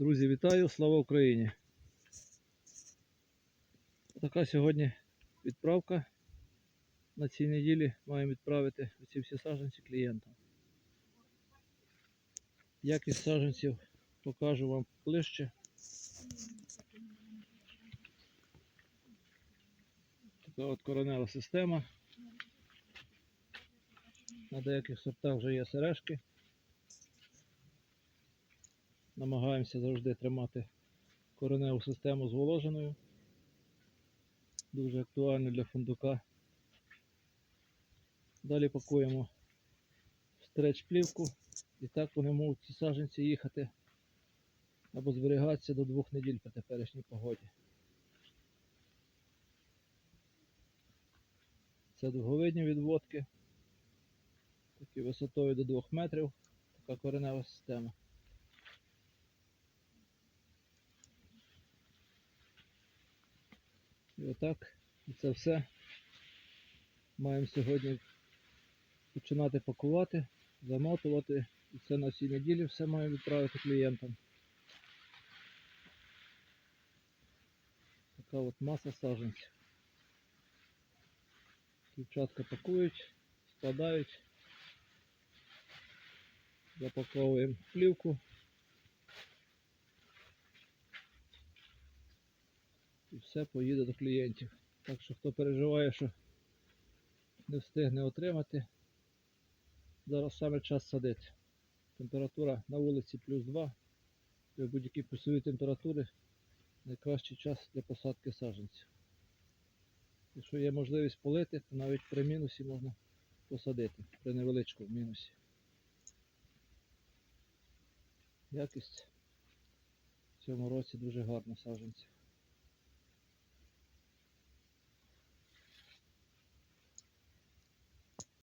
Друзі, вітаю! Слава Україні! Така сьогодні відправка. На цій неділі маємо відправити ці всі саджанці клієнтам. Якість саджанців покажу вам ближче. Така от коронева система. На деяких сортах вже є сережки. Намагаємося завжди тримати кореневу систему зволоженою. Дуже актуально для фундука. Далі пакуємо стреч плівку і так вони можуть ці саджанці їхати або зберігатися до двох неділь по теперішній погоді. Це довговидні відводки, такі висотою до 2 метрів, така коренева система. І отак, і це все маємо сьогодні починати пакувати, замотувати. І це на цій неділі все маємо відправити клієнтам. Така от маса саджанців. Дівчатка пакують, складають, запаковуємо плівку. І все поїде до клієнтів. Так що хто переживає, що не встигне отримати, зараз саме час садити. Температура на вулиці плюс 2. При будь-якій плюсовій температури найкращий час для посадки саджанців. Якщо є можливість полити, то навіть при мінусі можна посадити, при невеличкому мінусі. Якість в цьому році дуже гарна саджанців.